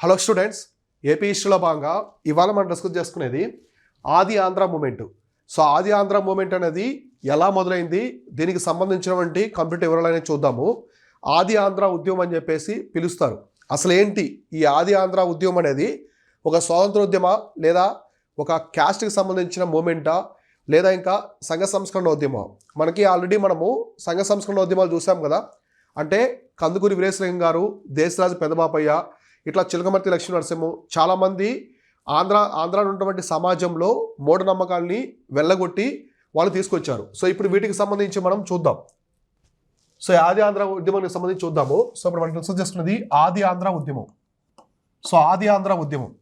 Hello students AP హిస్టరీలో భాగంగా ఇవాళ మనం డిస్కస్ చేసుకునేది ఆది ఆంధ్ర మూమెంట్ సో ఆది ఆంధ్ర మూమెంట్ అనేది ఎలా మొదలైంది? దీనికి సంబంధించినటువంటి కంప్లీట్ వివరాలు అనేది చూద్దాము. ఆది ఆంధ్ర ఉద్యమం అని చెప్పేసి పిలుస్తారు. అసలు ఏంటి ఈ ఆది ఆంధ్ర ఉద్యమం అనేది? ఒక స్వాతంత్రోద్యమ లేదా ఒక క్యాస్ట్కి సంబంధించిన మూమెంటా లేదా ఇంకా సంఘ సంస్కరణ ఉద్యమం? మనకి ఆల్రెడీ మనము సంఘ సంస్కరణ ఉద్యమాలు చూసాం కదా. అంటే కందుకూరి వీరేశలింగం గారు దేశరాజు పెద్దబాపయ్య ఇట్లా చిలకమర్తి లక్ష్మీ నరసింహం చాలామంది ఆంధ్ర ఆంధ్రాలో ఉన్నటువంటి సమాజంలో మూఢనమ్మకాల్ని వెళ్ళగొట్టి వాళ్ళు తీసుకొచ్చారు. సో ఇప్పుడు వీటికి సంబంధించి మనం చూద్దాం. సో ఆది ఆంధ్ర ఉద్యమానికి సంబంధించి చూద్దాము. సో ఇప్పుడు మనకి డిస్కస్ చేస్తున్నది ఆది ఆంధ్ర ఉద్యమం. సో ఆది ఆంధ్ర ఉద్యమం.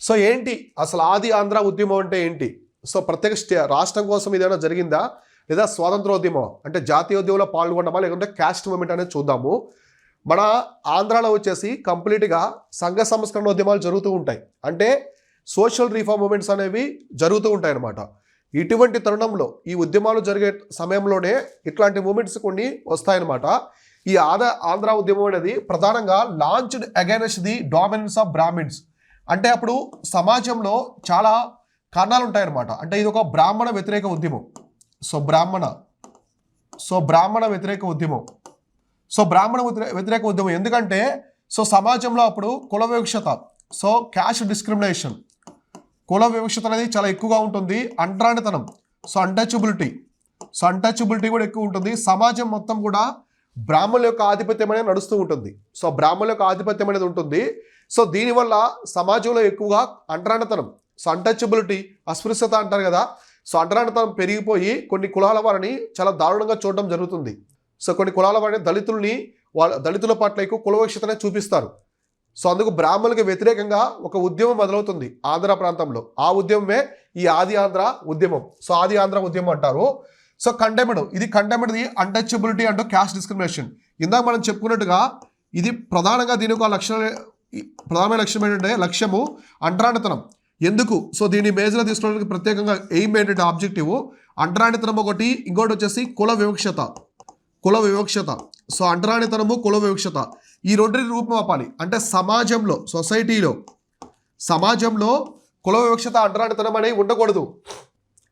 సో ఏంటి? అసలు ఆది ఆంధ్ర ఉద్యమం అంటే ఏంటి? సో ప్రత్యేక స్టే రాష్ట్రం కోసం ఏదైనా జరిగిందా? లేదా స్వాతంత్రోద్యమం? అంటే జాతీయోద్యమంలో పాల్గొనమా లేకుంటే క్యాస్ట్ మూమెంట్ అనేది చూద్దాము. మన ఆంధ్రాలో వచ్చేసి కంప్లీట్గా సంఘ సంస్కరణ ఉద్యమాలు జరుగుతూ ఉంటాయి. అంటే సోషల్ రీఫార్మ్ మూమెంట్స్ అనేవి జరుగుతూ ఉంటాయి అన్నమాట ఇటువంటి తరుణంలో ఈ ఉద్యమాలు జరిగే సమయంలోనే ఇట్లాంటి మూమెంట్స్ కొన్ని వస్తాయన్నమాట. ఈ ఆద ఆంధ్ర ఉద్యమం అనేది ప్రధానంగా launched against the dominance of Brahmins అంటే అప్పుడు సమాజంలో చాలా కారణాలు ఉంటాయన్నమాట. అంటే ఇది ఒక బ్రాహ్మణ వ్యతిరేక ఉద్యమం. సో బ్రాహ్మణ. సో బ్రాహ్మణ వ్యతిరేక ఉద్యమం. సో బ్రాహ్మణ వ్యతిరేక ఉద్యమం. ఎందుకంటే సో సమాజంలో అప్పుడు కుల వివక్షత సో క్యాష్ డిస్క్రిమినేషన్. కుల వివక్షత అనేది చాలా ఎక్కువగా ఉంటుంది. అంటరానితనం సో అన్టచబిలిటీ సో అన్టచబిలిటీ కూడా ఎక్కువ ఉంటుంది. సమాజం మొత్తం కూడా బ్రాహ్మణుల యొక్క ఆధిపత్యం అనేది నడుస్తూ ఉంటుంది. సో బ్రాహ్మణుల యొక్క ఆధిపత్యం అనేది ఉంటుంది. సో దీనివల్ల సమాజంలో ఎక్కువగా అంటరానితనం సో అన్టచబిలిటీ అస్పృశ్యత అంటారు కదా. సో అంటరానితనం పెరిగిపోయి కొన్ని కులాల వారిని చాలా దారుణంగా చూడడం జరుగుతుంది. సో కొన్ని కులాల వారిని దళితుల్ని వాళ్ళ దళితుల పట్ల ఎక్కువ కులవక్షతనే చూపిస్తారు. సో అందుకు బ్రాహ్మణులకు వ్యతిరేకంగా ఒక ఉద్యమం మొదలవుతుంది ఆంధ్ర ప్రాంతంలో. ఆ ఉద్యమమే ఈ ఆది ఆంధ్ర ఉద్యమం. సో ఆది ఆంధ్ర ఉద్యమం అంటారు. సో కండెమిడ్ ఇది కండెమిడ్ది అన్టచబిలిటీ అంటూ క్యాస్ట్ డిస్క్రిమినేషన్ ఇందాక మనం చెప్పుకున్నట్టుగా ఇది ప్రధానంగా దీని ఒక లక్షణ ప్రధానమైన లక్ష్యం ఏంటంటే లక్ష్యము అంటరానితనం. ఎందుకు? సో దీన్ని మేజర్గా తీసుకోవడానికి ప్రత్యేకంగా ఎయిమ్ ఏంటంటే ఆబ్జెక్టివ్ అంటరానితనం ఒకటి ఇంకోటి వచ్చేసి కుల వివక్షత. కుల వివక్షత. సో అంటరానితనము కుల వివక్షత. ఈ రెండింటిని రూపుమాపాలి. అంటే సమాజంలో సొసైటీలో. సమాజంలో కుల వివక్షత అంటరానితనం అనేవి ఉండకూడదు.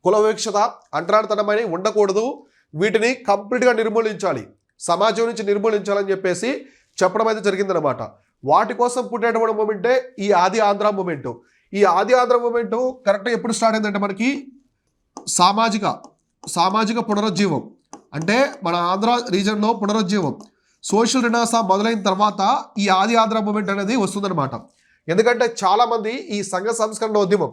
కుల వివక్షత అంటరానితనం అనేవి ఉండకూడదు. వీటిని కంప్లీట్గా నిర్మూలించాలి. సమాజం నుంచి నిర్మూలించాలని చెప్పేసి చెప్పడం అయితే జరిగిందనమాట వాటి కోసం పుట్టేటువంటి మూమెంటే ఈ ఆది ఆంధ్ర మూమెంట్ ఈ ఆది ఆంధ్ర మూమెంట్ కరెక్ట్గా ఎప్పుడు స్టార్ట్ అయిందంటే మనకి సామాజిక సామాజిక పునరుజ్జీవం. అంటే మన ఆంధ్ర రీజన్లో పునరుజ్జీవం. సోషల్ రినాసా మొదలైన తర్వాత ఈ ఆది ఆంధ్ర మూమెంట్ అనేది వస్తుందన్నమాట. ఎందుకంటే చాలామంది ఈ సంఘ సంస్కరణ ఉద్యమం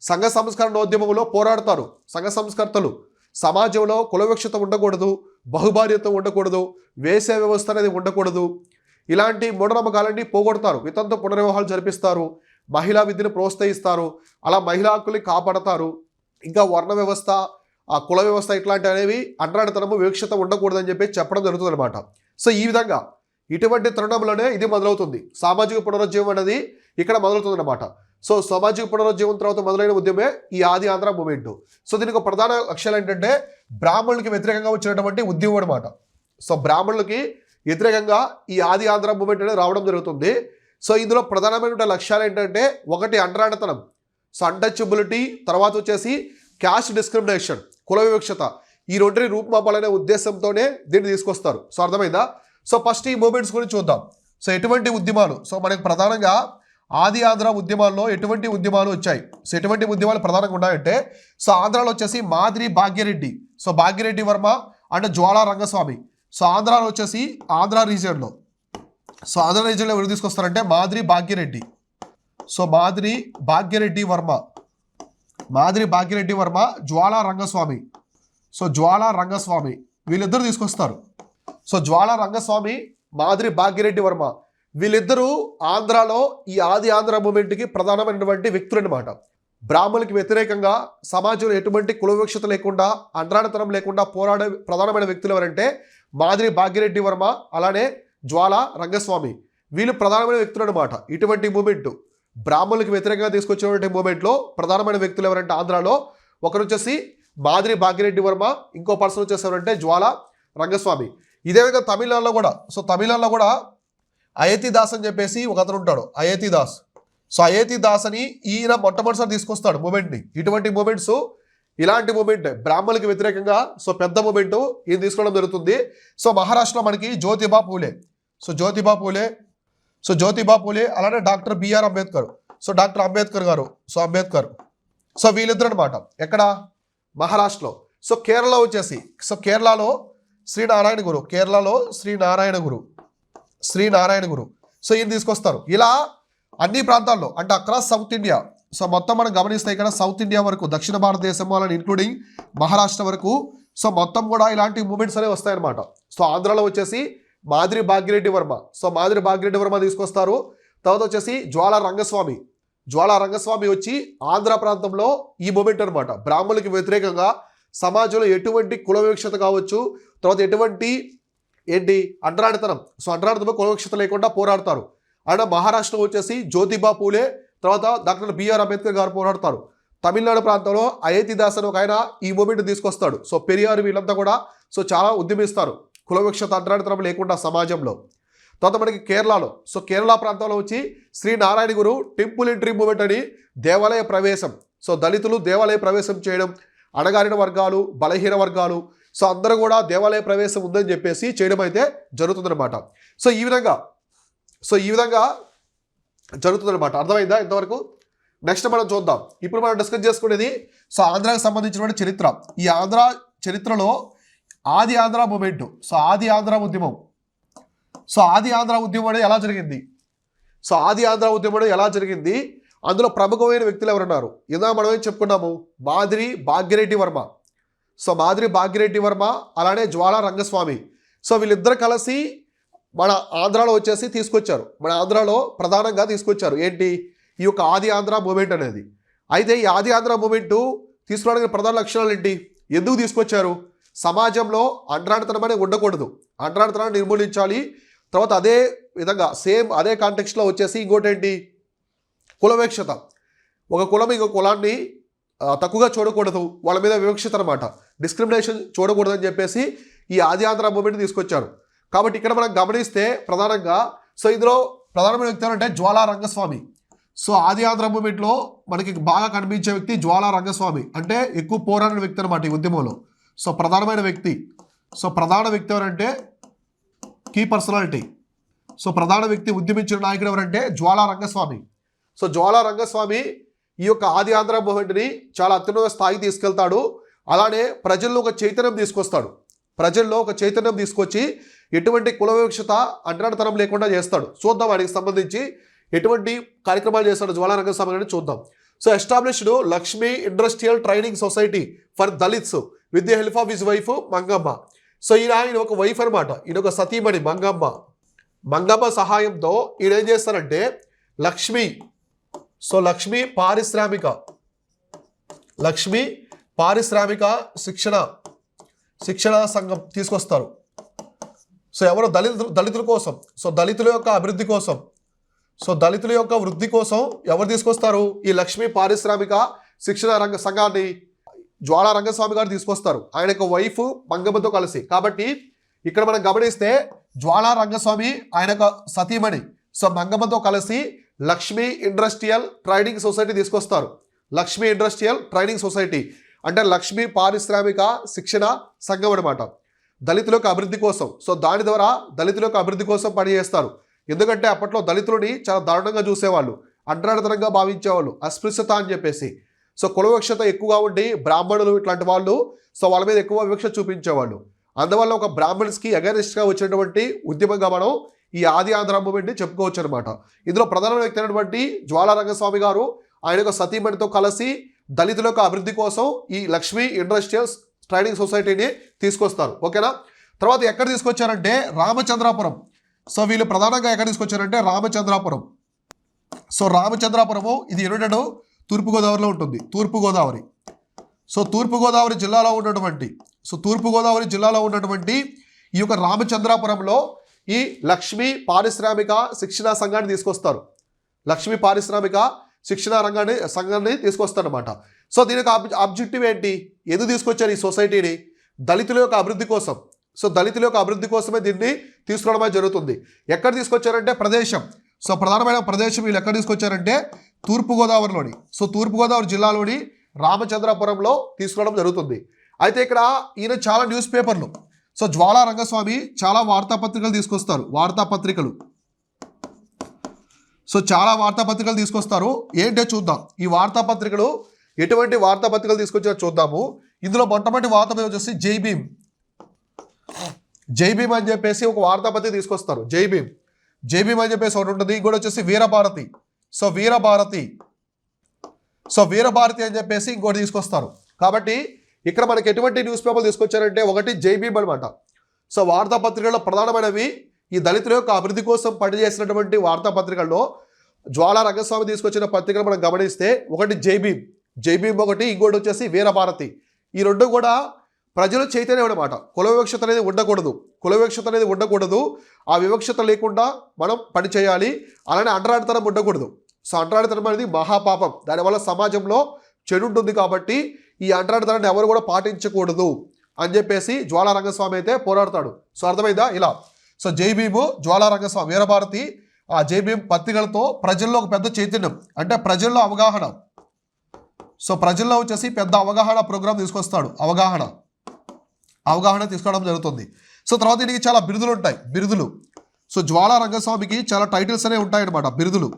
సంఘ సంస్కరణ ఉద్యమంలో పోరాడతారు. సంఘ సంస్కర్తలు సమాజంలో కులవిక్షత ఉండకూడదు బహుభార్యత ఉండకూడదు వేసే వ్యవస్థ అనేది ఉండకూడదు. ఇలాంటి మూఢనమ్మకాలన్నీ పోగొడతారు. వితంతు పునర్వివాహాలు జరిపిస్తారు. మహిళా విద్యను ప్రోత్సహిస్తారు. అలా మహిళా హక్కుల్ని కాపాడతారు. ఇంకా వర్ణ వ్యవస్థ ఆ కుల వ్యవస్థ ఇట్లాంటి అనేవి అంటరానితనము వివక్షత ఉండకూడదని చెప్పి చెప్పడం జరుగుతుందన్నమాట. సో ఈ విధంగా ఇటువంటి తరుణంలోనే ఇది మొదలవుతుంది. సామాజిక పునరుజ్జీవం అనేది ఇక్కడ మొదలవుతుందన్నమాట. సో సామాజిక పునరుజ్జీవం తర్వాత మొదలైన ఉద్యమే ఈ ఆది ఆంధ్ర మూమెంట్. సో దీనికి ఒక ప్రధాన లక్ష్యాలు ఏంటంటే బ్రాహ్మణులకి వ్యతిరేకంగా వచ్చినటువంటి ఉద్యమం అనమాట సో బ్రాహ్మణులకి వ్యతిరేకంగా ఈ ఆది ఆంధ్ర మూమెంట్ అనేది రావడం జరుగుతుంది. సో ఇందులో ప్రధానమైన లక్ష్యాలు ఏంటంటే ఒకటి అంటరానితనం. సో అన్టచబిలిటీ తర్వాత వచ్చేసి క్యాష్ డిస్క్రిమినేషన్. కుల వివక్షత ఈ రెండింటిని రూపుమాపాలనే ఉద్దేశంతోనే దీన్ని తీసుకొస్తారు. సో అర్థమైందా? సో ఫస్ట్ ఈ మూమెంట్స్ గురించి చూద్దాం. సో ఎటువంటి ఉద్యమాలు? సో మనకి ప్రధానంగా ఆది ఆంధ్ర ఉద్యమాల్లో ఎటువంటి ఉద్యమాలు వచ్చాయి? సో ఎటువంటి ఉద్యమాలు ప్రధానంగా ఉన్నాయంటే సో ఆంధ్రాలో వచ్చేసి Madiri Bhagyareddy. So Bhagyareddy Varma and Jwala Rangaswamy. So ఆంధ్రాలో వచ్చేసి ఆంధ్ర రీజియన్లో. సో ఆంధ్ర రీజియన్లో ఎవరు తీసుకొస్తారంటే మాదిరి భాగ్యరెడ్డి. సో మాదిరి భాగ్యరెడ్డి వర్మ. మాదిరి భాగ్యరెడ్డి వర్మ జ్వాలా రంగస్వామి. సో జ్వాలా రంగస్వామి వీళ్ళిద్దరు తీసుకొస్తారు. సో జ్వాలా రంగస్వామి మాదిరి భాగ్యరెడ్డి వర్మ వీళ్ళిద్దరూ ఆంధ్రాలో ఈ ఆది ఆంధ్ర మూమెంట్కి ప్రధానమైనటువంటి వ్యక్తులు అనమాట బ్రాహ్మణులకి వ్యతిరేకంగా సమాజంలో ఎటువంటి కులవివక్షత లేకుండా అండ్రాడతనం లేకుండా పోరాడే ప్రధానమైన వ్యక్తులు ఎవరంటే మాదిరి భాగ్యరెడ్డి వర్మ అలానే జ్వాల రంగస్వామి. వీళ్ళు ప్రధానమైన వ్యక్తులు అనమాట ఇటువంటి మూమెంట్ బ్రాహ్మణులకు వ్యతిరేకంగా తీసుకొచ్చినటువంటి మూమెంట్లో ప్రధానమైన వ్యక్తులు ఎవరంటే ఆంధ్రాలో. ఒకరు వచ్చేసి మాదిరి భాగ్యరెడ్డి వర్మ ఇంకో పర్సన్ వచ్చేసి జ్వాల రంగస్వామి. ఇదే విధంగా తమిళనాడులో కూడా సో తమిళనాడులో కూడా అయతి దాస్ అని చెప్పేసి ఒక అతను ఉంటాడు అయతి దాస్. సో అయతి దాస్ అని ఈయన మొట్టమొదటిసారి తీసుకొస్తాడు మూమెంట్ని. ఇటువంటి మూమెంట్స్ ఇలాంటి మూమెంట్ బ్రాహ్మణులకి వ్యతిరేకంగా సో పెద్ద మూమెంట్ ఈయన తీసుకోవడం జరుగుతుంది. సో మహారాష్ట్రలో మనకి జ్యోతిబా పూలే. సో జ్యోతిబా పూలే సో జ్యోతిబా పూలే అలానే doctor B R Ambedkar. So doctor Ambedkar garu so Ambedkar. So వీళ్ళిద్దరు అనమాట ఎక్కడ? మహారాష్ట్రలో. సో కేరళ వచ్చేసి సో కేరళలో శ్రీనారాయణ గురు కేరళలో శ్రీనారాయణ గురు. శ్రీనారాయణ గురు. సో ఈయన తీసుకొస్తారు. ఇలా అన్ని ప్రాంతాల్లో అంటే అక్రాస్ సౌత్ ఇండియా సో మొత్తం మనం గమనిస్తే ఇక్కడ సౌత్ ఇండియా వరకు దక్షిణ భారతదేశం వాళ్ళని ఇంక్లూడింగ్ మహారాష్ట్ర వరకు సో మొత్తం కూడా ఇలాంటి మూమెంట్స్ అనేవి వస్తాయన్నమాట. సో ఆంధ్రాలో వచ్చేసి మాదిరి భాగ్యరెడ్డి వర్మ. సో మాదిరి భాగ్యరెడ్డి వర్మ తీసుకొస్తారు. తర్వాత వచ్చేసి జ్వాల రంగస్వామి. జ్వాల రంగస్వామి వచ్చి ఆంధ్ర ప్రాంతంలో ఈ మూమెంట్ అనమాట బ్రాహ్మణులకి వ్యతిరేకంగా సమాజంలో ఎటువంటి కుల వివక్షత కావచ్చు తర్వాత ఎటువంటి ఏంటి అంటరానితనం. సో అంటరానితనం కుల వివక్షత లేకుండా పోరాడతారు. ఆయన మహారాష్ట్ర వచ్చేసి జ్యోతిబా పూలే తర్వాత డాక్టర్ బిఆర్ అంబేద్కర్ గారు పోరాడతారు. తమిళనాడు ప్రాంతంలో అయతి దాస్ అని ఒక ఆయన ఈ మూమెంట్ తీసుకొస్తాడు. సో పెరియారు వీళ్ళంతా కూడా సో చాలా ఉద్యమిస్తారు. కుల వివక్షత లేకుండా సమాజంలో. తర్వాత మనకి కేరళలో. సో కేరళ ప్రాంతంలో వచ్చి Sree Narayana Guru temple entry movement అని దేవాలయ ప్రవేశం. సో దళితులు దేవాలయ ప్రవేశం చేయడం అణగారిన వర్గాలు బలహీన వర్గాలు. సో అందరూ కూడా దేవాలయ ప్రవేశం ఉందని చెప్పేసి చేయడం అయితే జరుగుతుందన్నమాట. సో ఈ విధంగా సో ఈ విధంగా జరుగుతుందన్నమాట. అర్థమైందా ఇంతవరకు? నెక్స్ట్ మనం చూద్దాం. ఇప్పుడు మనం డిస్కస్ చేసుకునేది సో ఆంధ్రాకి సంబంధించినటువంటి చరిత్ర. ఈ ఆంధ్ర చరిత్రలో ఆది ఆంధ్ర మూమెంట్. సో ఆది ఆంధ్ర ఉద్యమం. సో ఆది ఆంధ్ర ఉద్యమం అనేది ఎలా జరిగింది? సో ఆది ఆంధ్ర ఉద్యమం అనేది ఎలా జరిగింది? అందులో ప్రముఖమైన వ్యక్తులు ఎవరున్నారు? ఇందా మనం ఏం చెప్పుకున్నాము? మాదిరి భాగ్యరెడ్డి వర్మ. సో మాదిరి భాగ్యరెడ్డి వర్మ అలానే జ్వాల రంగస్వామి. సో వీళ్ళిద్దరు కలిసి మన ఆంధ్రాలో వచ్చేసి తీసుకొచ్చారు. మన ఆంధ్రాలో ప్రధానంగా తీసుకొచ్చారు. ఏంటి? ఈ యొక్క ఆది ఆంధ్ర మూమెంట్ అనేది. అయితే ఈ ఆది ఆంధ్ర మూమెంటు తీసుకురావడానికి ప్రధాన లక్షణాలు ఏంటి? ఎందుకు తీసుకొచ్చారు? సమాజంలో అంటరానితనం అనేది ఉండకూడదు. అండ్రాడతనాన్ని నిర్మూలించాలి. తర్వాత అదే విధంగా సేమ్ అదే కాంటెక్స్ట్లో వచ్చేసి ఇంకోటేంటి? కులవేక్షత. ఒక కులం ఇంకో కులాన్ని తక్కువగా చూడకూడదు. వాళ్ళ మీద వివక్షత అనమాట డిస్క్రిమినేషన్ చూడకూడదు అని చెప్పేసి ఈ ఆది ఆంధ్ర మూమెంట్ తీసుకొచ్చారు. కాబట్టి ఇక్కడ మనం గమనిస్తే ప్రధానంగా సో ఇందులో ప్రధానమైన వ్యక్తి ఎవరంటే జ్వాలా రంగస్వామి. సో ఆది ఆంధ్ర మూమెంట్లో మనకి బాగా కనిపించే వ్యక్తి జ్వాలా రంగస్వామి. అంటే ఎక్కువ పోరాడిన వ్యక్తి అనమాట ఈ ఉద్యమంలో. సో ప్రధానమైన వ్యక్తి. సో ప్రధాన వ్యక్తి ఎవరంటే కీ పర్సనాలిటీ. సో ప్రధాన వ్యక్తి ఉద్యమించిన నాయకుడు ఎవరంటే జ్వాలా రంగస్వామి. సో జ్వాలా రంగస్వామి ఈ యొక్క ఆది ఆంధ్ర మూమెంట్ని చాలా అత్యున్నత స్థాయికి తీసుకెళ్తాడు. అలానే ప్రజల్లో ఒక చైతన్యం తీసుకొస్తాడు. ప్రజల్లో ఒక చైతన్యం తీసుకొచ్చి ఎటువంటి కుల వివక్షత లేకుండా చేస్తాడు. చూద్దాం వాడికి సంబంధించి ఎటువంటి కార్యక్రమాలు చేస్తాడు జ్వాలా రంగస్వామి అని చూద్దాం. So established Lakshmi Industrial Training Society for Dalits with the help of his wife Mangamma so ఈయన ఈయన ఒక వైఫ్ అనమాట ఈయన ఒక సతీమణి మంగమ్మ మంగమ్మ సహాయంతో ఈయన ఏం చేస్తారంటే లక్ష్మి సో లక్ష్మి పారిశ్రామిక లక్ష్మి పారిశ్రామిక శిక్షణ శిక్షణ సంఘం తీసుకొస్తారు. సో ఎవరు దళితులు దళితుల కోసం సో దళితుల యొక్క అభివృద్ధి కోసం సో దళితుల యొక్క వృద్ధి కోసం ఎవరు తీసుకొస్తారు? ఈ లక్ష్మీ పారిశ్రామిక శిక్షణ రంగ సంఘాన్ని జ్వాలా రంగస్వామి గారు తీసుకొస్తారు. ఆయన యొక్క వైఫ్ మంగమ్మతో కలిసి. కాబట్టి ఇక్కడ మనం గమనిస్తే జ్వాలా రంగస్వామి ఆయన యొక్క సతీమణి. సో మంగమ్మతో కలిసి లక్ష్మీ ఇండస్ట్రియల్ ట్రైనింగ్ సొసైటీ తీసుకొస్తారు. లక్ష్మీ ఇండస్ట్రియల్ ట్రైనింగ్ సొసైటీ అంటే లక్ష్మీ పారిశ్రామిక శిక్షణ సంఘం అనమాట దళితుల యొక్క అభివృద్ధి కోసం. సో దాని ద్వారా దళితుల యొక్క అభివృద్ధి కోసం పనిచేస్తారు. ఎందుకంటే అప్పట్లో దళితులని చాలా దారుణంగా చూసేవాళ్ళు అంటరానితనంగా భావించేవాళ్ళు అస్పృశ్యత అని చెప్పేసి. సో కుల వివక్షత ఎక్కువగా ఉండి బ్రాహ్మణులు ఇట్లాంటి వాళ్ళు సో వాళ్ళ మీద ఎక్కువ వివక్ష చూపించేవాళ్ళు. అందువల్ల ఒక బ్రాహ్మణ్స్కి అగేనిస్ట్గా వచ్చినటువంటి ఉద్యమంగా మనం ఈ ఆది ఆంధ్ర మూమెంట్ని చెప్పుకోవచ్చు అనమాట ఇందులో ప్రధాన వ్యక్తి అయినటువంటి జ్వాలారంగస్వామి గారు ఆయన యొక్క సతీమణితో కలిసి దళితుల యొక్క అభివృద్ధి కోసం ఈ లక్ష్మీ ఇండస్ట్రియల్స్ ట్రైనింగ్ సొసైటీని తీసుకొస్తారు. ఓకేనా? తర్వాత ఎక్కడ తీసుకొచ్చారంటే రామచంద్రాపురం. సో వీళ్ళు ప్రధానంగా ఎక్కడ తీసుకొచ్చారంటే రామచంద్రాపురం. సో రామచంద్రాపురము ఇది యునైటెడ్ తూర్పుగోదావరిలో ఉంటుంది. తూర్పుగోదావరి. సో తూర్పుగోదావరి జిల్లాలో ఉన్నటువంటి సో తూర్పుగోదావరి జిల్లాలో ఉన్నటువంటి ఈ యొక్క రామచంద్రాపురంలో ఈ లక్ష్మీ పారిశ్రామిక శిక్షణా సంఘాన్ని తీసుకొస్తారు. లక్ష్మీ పారిశ్రామిక శిక్షణ రంగాన్ని సంఘాన్ని తీసుకొస్తారనమాట సో దీని యొక్క ఆబ్జెక్టివ్ ఏంటి? ఎందుకు తీసుకొచ్చారు ఈ సొసైటీని? దళితుల యొక్క అభివృద్ధి కోసం. సో దళితుల యొక్క అభివృద్ధి కోసమే దీన్ని తీసుకురావడమే జరుగుతుంది. ఎక్కడ తీసుకొచ్చారంటే ప్రదేశం. సో ప్రధానమైన ప్రదేశం వీళ్ళు ఎక్కడ తీసుకొచ్చారంటే తూర్పుగోదావరిలోని. సో తూర్పుగోదావరి జిల్లాలోని రామచంద్రపురంలో తీసుకురావడం జరుగుతుంది. అయితే ఇక్కడ ఈయన చాలా న్యూస్ పేపర్లు. సో జ్వాలా రంగస్వామి చాలా వార్తాపత్రికలు తీసుకొస్తారు. వార్తాపత్రికలు. సో చాలా వార్తాపత్రికలు తీసుకొస్తారు. ఏంటో చూద్దాం. ఈ వార్తాపత్రికలు ఎటువంటి వార్తాపత్రికలు తీసుకొచ్చారో చూద్దాము. ఇందులో మొట్టమొదటి వార్త వచ్చేసి జై జైభీమ్ అని చెప్పేసి ఒక వార్తాపతి తీసుకొస్తారు. జైభీమ్ జైభీమ్ అని చెప్పేసి ఒకటి ఉంటుంది. ఇంకోటి వచ్చేసి వీరభారతి. సో వీరభారతి. సో వీరభారతి అని చెప్పేసి ఇంకోటి తీసుకొస్తారు. కాబట్టి ఇక్కడ మనకి ఎటువంటి న్యూస్ పేపర్లు తీసుకొచ్చారంటే ఒకటి జైబీమ్ అనమాట సో వార్తాపత్రికల్లో ప్రధానమైనవి ఈ దళితుల యొక్క అభివృద్ధి కోసం పనిచేసినటువంటి వార్తాపత్రికల్లో జ్వాలా రంగస్వామి తీసుకొచ్చిన పత్రికలు మనం గమనిస్తే ఒకటి జై భీమ్ ఒకటి ఇంకోటి వచ్చేసి వీరభారతి. ఈ రెండు కూడా ప్రజలు చైతన్యం అనమాట కుల వివక్షత అనేది ఉండకూడదు. కుల వివక్షత అనేది ఉండకూడదు. ఆ వివక్షత లేకుండా మనం పని చేయాలి. అలానే అంటరాడితనం ఉండకూడదు. సో అంటరాడితనం అనేది మహాపాపం. దానివల్ల సమాజంలో చెడు ఉంటుంది కాబట్టి ఈ అంటరాడితనాన్ని ఎవరు కూడా పాటించకూడదు అని చెప్పేసి జ్వాలా రంగస్వామి అయితే పోరాడతాడు. సో అర్థమైందా? ఇలా. సో జైభీము జ్వాలారంగస్వామి జ్వాలా రంగస్వామి వీరభారతి ఆ జై పత్రికలతో ప్రజల్లో ఒక పెద్ద చైతన్యం. అంటే ప్రజల్లో అవగాహన. సో ప్రజల్లో వచ్చేసి పెద్ద అవగాహన ప్రోగ్రాం తీసుకొస్తాడు. అవగాహన. అవగాహన తీసుకోవడం జరుగుతుంది. సో తర్వాత దీనికి చాలా బిరుదులు ఉంటాయి. బిరుదులు. సో జ్వాల రంగస్వామికి చాలా టైటిల్స్ అనేవి ఉంటాయన్నమాట బిరుదులు.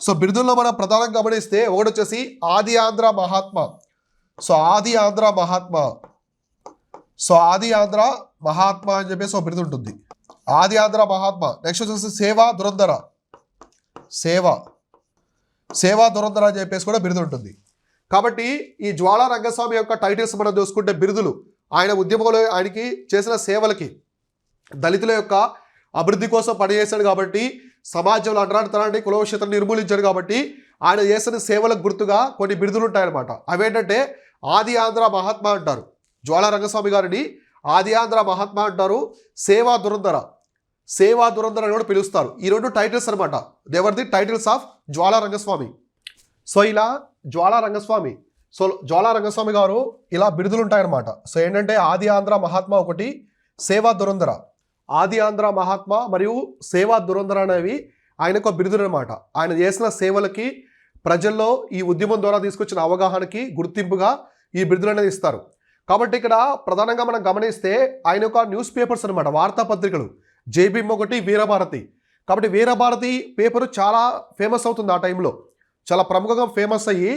సో బిరుదుల్లో మనం ప్రధానం గమనిస్తే ఒకటి వచ్చేసి ఆది ఆంధ్ర మహాత్మ. సో ఆది ఆంధ్ర మహాత్మ. సో ఆది ఆంధ్ర మహాత్మ అని చెప్పేసి ఒక బిరుదు ఉంటుంది. ఆది ఆంధ్ర మహాత్మ. నెక్స్ట్ వచ్చేసి సేవా దురంధర. సేవ. సేవా దురంధర అని చెప్పేసి కూడా బిరుదు ఉంటుంది. కాబట్టి ఈ జ్వాలా రంగస్వామి యొక్క టైటిల్స్ మనం చూసుకుంటే బిరుదులు. ఆయన ఉద్యమంలో ఆయనకి చేసిన సేవలకి దళితుల యొక్క అభివృద్ధి కోసం పనిచేశాడు కాబట్టి సమాజంలో అంటరానితనాన్ని కులవక్షేత్రం నిర్మూలించాడు కాబట్టి ఆయన చేసిన సేవలకు గుర్తుగా కొన్ని బిరుదులు ఉంటాయన్నమాట. అవేంటంటే ఆది ఆంధ్ర మహాత్మా అంటారు. జ్వాలా రంగస్వామి గారిని ఆది ఆంధ్ర మహాత్మా అంటారు. సేవా దురంధర. సేవా దురంధర అని కూడా పిలుస్తారు. ఈ రెండు టైటిల్స్ అనమాట దేవర్ the titles of Jwala Rangaswamy. So ఇలా జ్వాలా రంగస్వామి సో జ్వాలా రంగస్వామి గారు ఇలా బిరుదులు ఉంటాయన్నమాట సో ఏంటంటే ఆది ఆంధ్ర మహాత్మా ఒకటి సేవా దురంధర. ఆది ఆంధ్ర మహాత్మా మరియు సేవా దురంధర అనేవి ఆయనకు బిరుదులు అనమాట ఆయన చేసిన సేవలకి ప్రజల్లో ఈ ఉద్యమం ద్వారా తీసుకొచ్చిన అవగాహనకి గుర్తింపుగా ఈ బిరుదులు అనేది ఇస్తారు. కాబట్టి ఇక్కడ ప్రధానంగా మనం గమనిస్తే ఆయన యొక్క న్యూస్ పేపర్స్ అనమాట వార్తాపత్రికలు. జేబీఎం ఒకటి వీరభారతి. కాబట్టి వీరభారతి పేపర్ చాలా ఫేమస్ అవుతుంది ఆ టైంలో. చాలా ప్రముఖంగా ఫేమస్ అయ్యి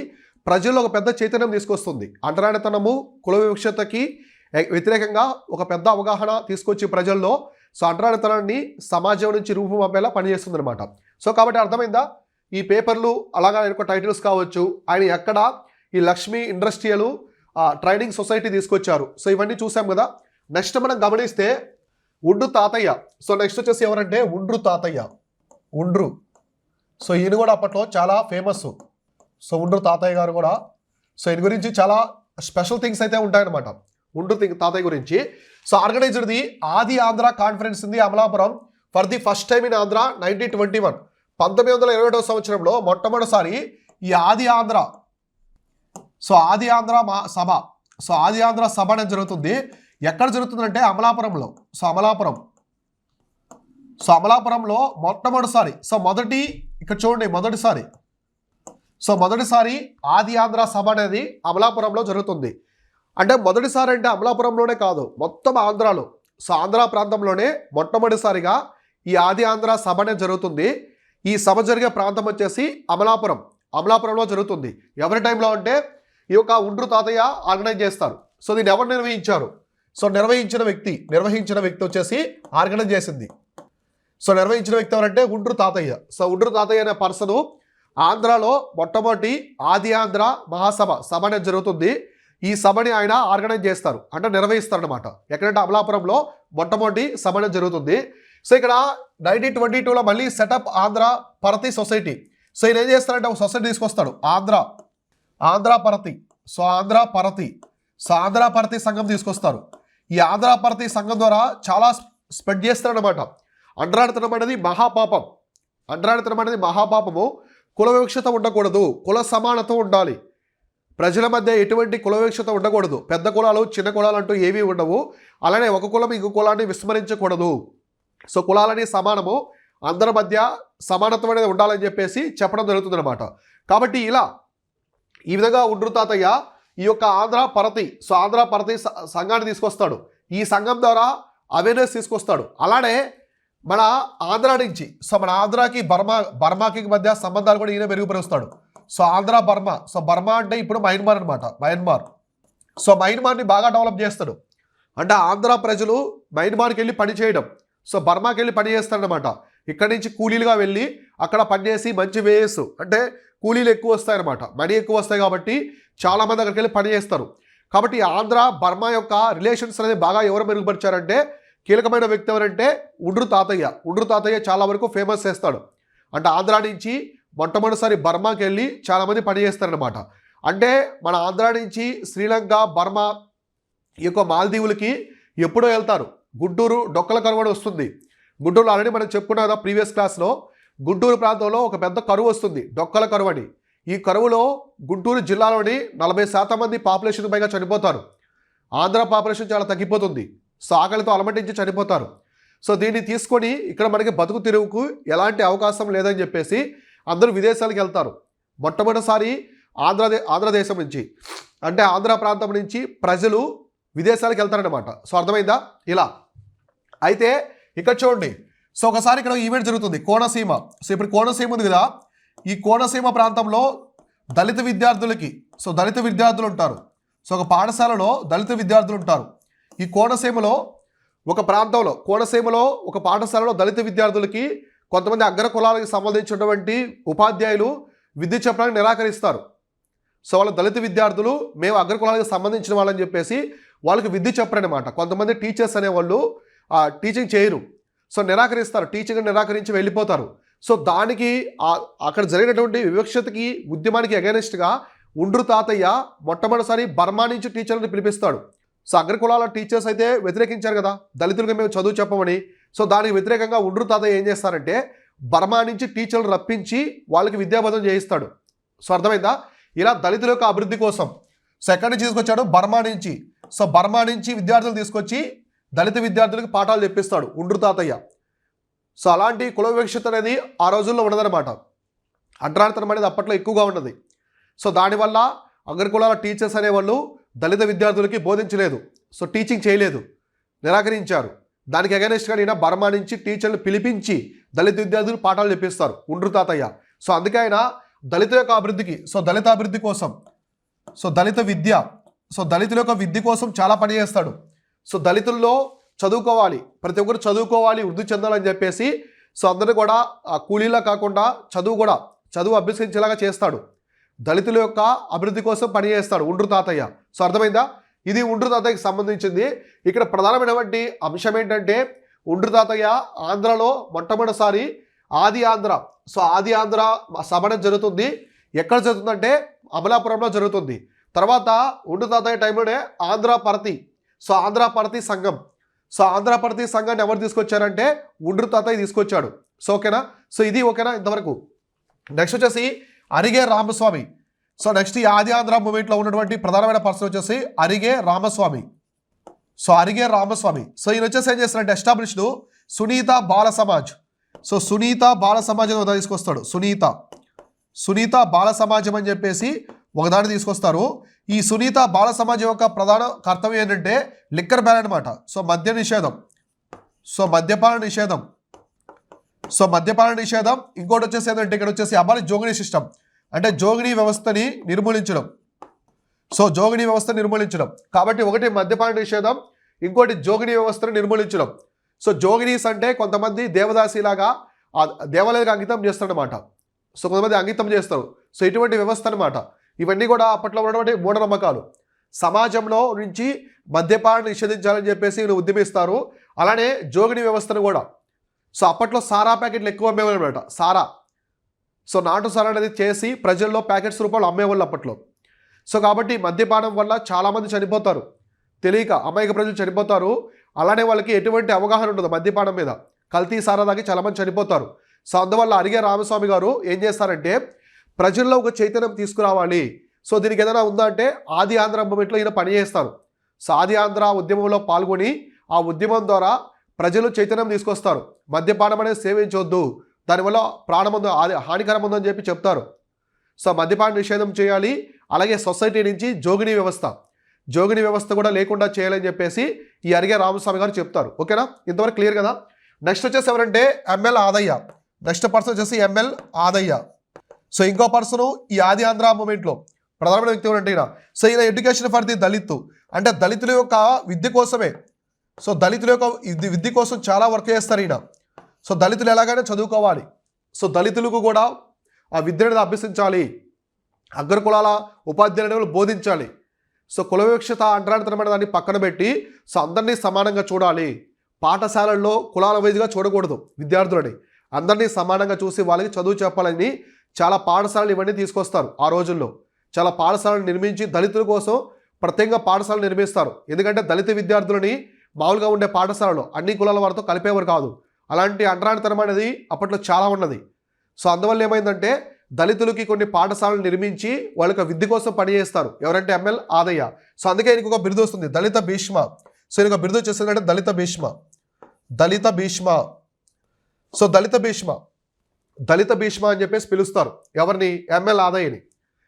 ప్రజల్లో ఒక పెద్ద చైతన్యం తీసుకొస్తుంది. అంటరానితనము కుల వివక్షతకి వ్యతిరేకంగా ఒక పెద్ద అవగాహన తీసుకొచ్చి ప్రజల్లో సో అంటరానితనాన్ని సమాజం నుంచి రూపుమాపేలా పనిచేస్తుందనమాట సో కాబట్టి అర్థమైందా? ఈ పేపర్లు అలాగా ఆయన టైటిల్స్ కావచ్చు. ఆయన ఎక్కడ ఈ లక్ష్మీ ఇండస్ట్రియల్ ట్రైనింగ్ సొసైటీ తీసుకొచ్చారు. సో ఇవన్నీ చూసాం కదా? నెక్స్ట్ మనం గమనిస్తే ఉండ్రు తాతయ్య. సో నెక్స్ట్ వచ్చేసి ఎవరంటే ఉండ్రు తాతయ్య. ఉండ్రు. సో ఈయన కూడా అప్పట్లో చాలా ఫేమస్ సో ఉండ్రు తాతయ్య గారు కూడా. సో ఈయన గురించి చాలా స్పెషల్ థింగ్స్ అయితే ఉంటాయన్నమాట. ఉండ్రు థింగ్ తాతయ్య గురించి. సో ఆర్గనైజర్ది ఆది ఆంధ్ర కాన్ఫరెన్స్ ఉంది Amalapuram. For the first time in Andhra nineteen twenty one పంతొమ్మిది వందల ఇరవై ఒకటో సంవత్సరంలో మొట్టమొదటిసారి ఈ ఆది ఆంధ్ర సో ఆది ఆంధ్ర మా సభ సో ఆది ఆంధ్ర సభ అనేది జరుగుతుంది. ఎక్కడ జరుగుతుందంటే అమలాపురంలో. సో అమలాపురం. సో అమలాపురంలో మొట్టమొదటిసారి సో మొదటి ఇక్కడ చూడండి మొదటిసారి. సో మొదటిసారి ఆది ఆంధ్ర సభ అనేది అమలాపురంలో జరుగుతుంది. అంటే మొదటిసారి అంటే అమలాపురంలోనే కాదు మొత్తం ఆంధ్రాలో. సో ఆంధ్ర ప్రాంతంలోనే మొట్టమొదటిసారిగా ఈ ఆది ఆంధ్ర సభ అనేది జరుగుతుంది. ఈ సభ జరిగే ప్రాంతం వచ్చేసి అమలాపురం. అమలాపురంలో జరుగుతుంది. ఎవరి టైంలో అంటే ఈ యొక్క ఉండ్రు తాతయ్య ఆర్గనైజ్ చేస్తారు. సో దీన్ని ఎవరు నిర్వహించారు? సో నిర్వహించిన వ్యక్తి నిర్వహించిన వ్యక్తి వచ్చేసి ఆర్గనైజ్ చేసింది. సో నిర్వహించిన వ్యక్తి ఎవరంటే ఉండ్రు తాతయ్య. సో ఉండ్రు తాతయ్య అనే పర్సను ఆంధ్రాలో మొట్టమొదటి ఆది ఆంధ్ర మహాసభ సభ అనేది జరుగుతుంది. ఈ సభని ఆయన ఆర్గనైజ్ చేస్తారు. అంటే నిర్వహిస్తారు అనమాట ఎక్కడంటే అమలాపురంలో మొట్టమొదటి సభ అనేది జరుగుతుంది. సో ఇక్కడ నైన్టీన్ ట్వంటీ టూలో మళ్ళీ set up Andhra Parathi society. So ఈయన ఏం చేస్తారంటే ఒక సొసైటీ తీసుకొస్తాడు. ఆంధ్ర ఆంధ్ర పరతి. సో ఆంధ్ర పరతి. సో ఆంధ్ర పరతి సంఘం తీసుకొస్తారు. ఈ ఆంధ్ర పరతి సంఘం ద్వారా చాలా స్ప్రెడ్ చేస్తారనమాట అండ్రాడితనం అనేది మహాపాపం. అండ్రాడితనం అనేది మహాపాపము. కుల వివక్షత ఉండకూడదు. కుల సమానత ఉండాలి. ప్రజల మధ్య ఎటువంటి కులవిక్షత ఉండకూడదు. పెద్ద కులాలు చిన్న కులాలు అంటూ ఏమీ ఉండవు. అలానే ఒక కులం ఇంకో కులాన్ని విస్మరించకూడదు. సో కులాలని సమానము అందరి మధ్య సమానత్వం అనేది ఉండాలని చెప్పేసి చెప్పడం జరుగుతుందన్నమాట. కాబట్టి ఇలా ఈ విధంగా ఉండ్రు తాతయ్య ఈ యొక్క ఆంధ్ర పరతి సో ఆంధ్ర పరతి స- సంఘాన్ని తీసుకొస్తాడు. ఈ సంఘం ద్వారా అవేర్నెస్ తీసుకొస్తాడు. అలానే మన ఆంధ్ర నుంచి సో మన ఆంధ్రాకి బర్మా బర్మాకి మధ్య సంబంధాలు కూడా ఈయన మెరుగుపరుస్తాడు. So Andhra Burma so Burma అంటే ఇప్పుడు మయన్మార్ అనమాట మయన్మార్. సో మయన్మార్ని బాగా డెవలప్ చేస్తాడు. అంటే ఆంధ్ర ప్రజలు మయన్మార్కి వెళ్ళి పని చేయడం సో బర్మాకి వెళ్ళి పని చేస్తాడనమాట ఇక్కడి నుంచి కూలీలుగా వెళ్ళి అక్కడ పనిచేసి మంచి వేస్ అంటే కూలీలు ఎక్కువ వస్తాయన్నమాట మనీ ఎక్కువ వస్తాయి కాబట్టి చాలామంది అక్కడికి వెళ్ళి పని చేస్తారు. కాబట్టి ఆంధ్ర బర్మా యొక్క రిలేషన్స్ అనేది బాగా ఎవరు మెరుగుపరిచారంటే కీలకమైన వ్యక్తి ఎవరంటే ఉండ్రు తాతయ్య. ఉండ్రు తాతయ్య చాలా వరకు ఫేమస్ చేస్తాడు. అంటే ఆంధ్ర నుంచి మొట్టమొదటిసారి బర్మాకి వెళ్ళి చాలామంది పని చేస్తారనమాట అంటే మన ఆంధ్ర నుంచి శ్రీలంక బర్మా ఈ యొక్క మాల్దీవులకి ఎప్పుడో వెళ్తారు. గుంటూరు డొక్కల కరువు అని వస్తుంది. గుంటూరులో ఆల్రెడీ మనం చెప్పుకున్నాం కదా ప్రీవియస్ క్లాస్లో గుంటూరు ప్రాంతంలో ఒక పెద్ద కరువు వస్తుంది. డొక్కల కరువు అని. ఈ కరువులో గుంటూరు జిల్లాలోని నలభై శాతం మంది పాపులేషన్ పైగా చనిపోతారు. ఆంధ్ర పాపులేషన్ చాలా తగ్గిపోతుంది. సో ఆకలితో అలమటించి చనిపోతారు. సో దీన్ని తీసుకొని ఇక్కడ మనకి బతుకు తెరువుకు ఎలాంటి అవకాశం లేదని చెప్పేసి అందరూ విదేశాలకు వెళ్తారు. మొట్టమొదటిసారి ఆంధ్రదే ఆంధ్రదేశం నుంచి అంటే ఆంధ్ర ప్రాంతం నుంచి ప్రజలు విదేశాలకు వెళ్తారనమాట సో అర్థమైందా? ఇలా. అయితే ఇక్కడ చూడండి. సో ఒకసారి ఇక్కడ ఈవెంట్ జరుగుతుంది. కోనసీమ. సో ఇప్పుడు కోనసీమ ఉంది కదా. ఈ కోనసీమ ప్రాంతంలో దళిత విద్యార్థులకి సో దళిత విద్యార్థులు ఉంటారు. సో ఒక పాఠశాలలో దళిత విద్యార్థులు ఉంటారు. ఈ కోనసీమలో ఒక ప్రాంతంలో కోనసీమలో ఒక పాఠశాలలో దళిత విద్యార్థులకి కొంతమంది అగ్ర కులాలకు సంబంధించినటువంటి ఉపాధ్యాయులు విద్య చెప్పడానికి నిరాకరిస్తారు. సో వాళ్ళ దళిత విద్యార్థులు మేము అగ్ర కులాలకు సంబంధించిన వాళ్ళని చెప్పేసి వాళ్ళకి విద్య చెప్పరనమాట కొంతమంది టీచర్స్ అనేవాళ్ళు ఆ, టీచింగ్ చేయరు. సో నిరాకరిస్తారు. టీచింగ్ నిరాకరించి వెళ్ళిపోతారు. సో దానికి అక్కడ జరిగినటువంటి వివక్షతకి ఉద్యమానికి అగైనెస్ట్గా ఉండ్రు తాతయ్య మొట్టమొదటిసారి బర్మా నుంచి టీచర్లను పిలిపిస్తాడు. సో అగ్రకులాల టీచర్స్ అయితే వ్యతిరేకించారు కదా. దళితులకు మేము చదువు చెప్పమని. సో దానికి వ్యతిరేకంగా ఉండ్రు తాతయ్య ఏం చేస్తారంటే బర్మా నుంచి టీచర్లు రప్పించి వాళ్ళకి విద్యాబోధన చేయిస్తాడు. సో అర్థమైందా? ఇలా దళితుల యొక్క అభివృద్ధి కోసం. సో ఎక్కడి నుంచి తీసుకొచ్చాడు? బర్మా నుంచి. సో బర్మా నుంచి విద్యార్థులు తీసుకొచ్చి దళిత విద్యార్థులకు పాఠాలు చెప్పిస్తాడు ఉండ్రు తాతయ్య. సో అలాంటి కులవివక్షత అనేది ఆ రోజుల్లో ఉండదన్నమాట. అడ్రార్థనం అనేది అప్పట్లో ఎక్కువగా ఉన్నది. సో దానివల్ల అగ్రకులాల టీచర్స్ అనేవాళ్ళు దళిత విద్యార్థులకి బోధించలేదు. సో టీచింగ్ చేయలేదు. నిరాకరించారు. దానికి అగైనెస్ట్గా నేను బర్మా నుంచి టీచర్లు పిలిపించి దళిత విద్యార్థులు పాఠాలు చెప్పిస్తారు. ఉండ్రు తాతయ్య. సో అందుకే ఆయన దళిత యొక్క అభివృద్ధికి సో దళిత అభివృద్ధి కోసం సో దళిత విద్య సో దళితుల యొక్క విద్య కోసం చాలా పని చేస్తాడు. సో దళితుల్లో చదువుకోవాలి. ప్రతి ఒక్కరు చదువుకోవాలి వృద్ధి చెందాలని చెప్పేసి సో అందరూ కూడా ఆ కూలీలా కాకుండా చదువు కూడా చదువు అభ్యసించేలాగా చేస్తాడు. దళితుల యొక్క అభివృద్ధి కోసం పనిచేస్తాడు ఉండ్రు తాతయ్య. సో అర్థమైందా? ఇది ఉండ్రు తాతయ్యకి సంబంధించింది. ఇక్కడ ప్రధానమైనటువంటి అంశం ఏంటంటే ఉండ్రు తాతయ్య ఆంధ్రలో మొట్టమొదటిసారి ఆది ఆంధ్ర. సో ఆది ఆంధ్ర సభ జరుగుతుంది. ఎక్కడ జరుగుతుందంటే అమలాపురంలో జరుగుతుంది. తర్వాత ఉండు తాతయ్య టైంలోనే ఆంధ్ర పరతి. సో ఆంధ్ర పరతి సంఘం. సో ఆంధ్ర పరతి సంఘాన్ని ఎవరు తీసుకొచ్చారంటే ఉండ్రు తాతయ్య తీసుకొచ్చాడు. సో ఓకేనా? సో ఇది ఓకేనా ఇంతవరకు? నెక్స్ట్ వచ్చేసి అరిగే రామస్వామి. సో నెక్స్ట్ ఈ ఆది ఆంధ్ర మూమెంట్లో ఉన్నటువంటి ప్రధానమైన పర్సన్ వచ్చేసి అరిగే రామస్వామి. సో అరిగే రామస్వామి. సో ఈయన వచ్చేసి ఏం చేస్తారంటే ఎస్టాబ్లిష్డ్ సునీత బాల సమాజ్ సో సునీత బాల సమాజ్ అని ఒకదాన్ని తీసుకొస్తాడు. సునీత. సునీత బాల సమాజం అని చెప్పేసి ఒకదాన్ని తీసుకొస్తారు. ఈ సునీత బాల సమాజం యొక్క ప్రధాన కర్తవ్యం ఏంటంటే లిక్కర్ బ్యాన్ అనమాట సో మద్య నిషేధం. సో మద్యపాన నిషేధం. సో మద్యపాన నిషేధం. ఇంకోటి వచ్చేసి ఏంటంటే ఇక్కడ వచ్చేసి అబాలి జోగిని సిస్టమ్ అంటే జోగిని వ్యవస్థని నిర్మూలించడం. సో జోగిని వ్యవస్థ నిర్మూలించడం. కాబట్టి ఒకటి మద్యపాన నిషేధం ఇంకోటి జోగిని వ్యవస్థను నిర్మూలించడం. సో జోగినీస్ అంటే కొంతమంది దేవదాసిలాగా ఆ దేవాలయాలకు అంకితం చేస్తారన్నమాట. సో కొంతమంది అంకితం చేస్తారు. సో ఇటువంటి వ్యవస్థ అనమాట ఇవన్నీ కూడా అప్పట్లో ఉన్నటువంటి మూఢనమ్మకాలు. సమాజంలో నుంచి మద్యపానం నిషేధించాలని చెప్పేసి వీళ్ళు ఉద్యమిస్తారు. అలానే జోగిని వ్యవస్థను కూడా. సో అప్పట్లో సారా ప్యాకెట్లు ఎక్కువ అమ్మేవారు అనమాట సారా. సో నాటు సారా అనేది చేసి ప్రజల్లో ప్యాకెట్స్ రూపాయలు అమ్మేవాళ్ళు అప్పట్లో. సో కాబట్టి మద్యపానం వల్ల చాలామంది చనిపోతారు. తెలియక అమాయక ప్రజలు చనిపోతారు. అలానే వాళ్ళకి ఎటువంటి అవగాహన ఉండదు మద్యపానం మీద. కల్తీ సారా చాలామంది చనిపోతారు. సో అందువల్ల అరిగే రామస్వామి గారు ఏం చేస్తారంటే ప్రజల్లో ఒక చైతన్యం తీసుకురావాలి. సో దీనికి ఏదైనా ఉందా అంటే ఆది ఆంధ్ర మూమెంట్లో ఈయన పనిచేస్తారు సో ఆది ఆంధ్ర ఉద్యమంలో పాల్గొని ఆ ఉద్యమం ద్వారా ప్రజలు చైతన్యం తీసుకొస్తారు. మద్యపానం అనేది సేవించవద్దు దానివల్ల ప్రాణమందు ఆది హానికరం ఉందని చెప్పి చెప్తారు. సో మద్యపాన నిషేధం చేయాలి. అలాగే సొసైటీ నుంచి జోగిని వ్యవస్థ. జోగిని వ్యవస్థ కూడా లేకుండా చేయాలని చెప్పేసి ఈ అరిగే రామస్వామి గారు చెప్తారు. ఓకేనా? ఇంతవరకు క్లియర్ కదా? నెక్స్ట్ వచ్చేసి ఎవరంటే M L Adayya. Next person వచ్చేసి ఎంఎల్ ఆదయ్య. సో ఇంకో పర్సన్ ఈ ఆది ఆంధ్ర మూమెంట్లో ప్రధానమైన వ్యక్తి ఎవరంటే ఈయన. సో ఈయన ఎడ్యుకేషన్ ఫర్ ది దళిత్. అంటే దళితుల యొక్క విద్య కోసమే. సో దళితుల యొక్క విద్య కోసం చాలా వర్క్ చేస్తారు ఈయన. సో దళితులు ఎలాగైనా చదువుకోవాలి. సో దళితులకు కూడా ఆ విద్యను అభ్యసించాలి. అగ్ర కులాల ఉపాధ్యాయులను బోధించాలి. సో కుల వివక్షత అంటరానితనమైన దాన్ని పక్కన పెట్టి సో అందరినీ సమానంగా చూడాలి. పాఠశాలల్లో కులాల వైజ్గా చూడకూడదు విద్యార్థులని. అందరినీ సమానంగా చూసి వాళ్ళకి చదువు చెప్పాలని చాలా పాఠశాలలు ఇవన్నీ తీసుకొస్తారు ఆ రోజుల్లో. చాలా పాఠశాలను నిర్మించి దళితుల కోసం ప్రత్యేకంగా పాఠశాలలు నిర్మిస్తారు. ఎందుకంటే దళిత విద్యార్థులని మామూలుగా ఉండే పాఠశాలలో అన్ని కులాల వారితో కలిపేవారు కాదు. అలాంటి అంటరానితనం అనేది అప్పట్లో చాలా ఉన్నది. సో అందువల్ల ఏమైందంటే దళితులకి కొన్ని పాఠశాలలు నిర్మించి వాళ్ళకి విద్య కోసం పనిచేస్తారు ఎవరంటే ఎంఎల్ ఆదయ్య. సో అందుకే ఆయనకు ఒక బిరుదు వస్తుంది దళిత భీష్మ. సో ఈయన బిరుదు వచ్చేసిందంటే దళిత భీష్మ. దళిత భీష్మ. సో దళిత భీష్మ. దళిత భీష్మ అని చెప్పేసి పిలుస్తారు. ఎవరిని? ఎంఎల్ ఆదయ్యని.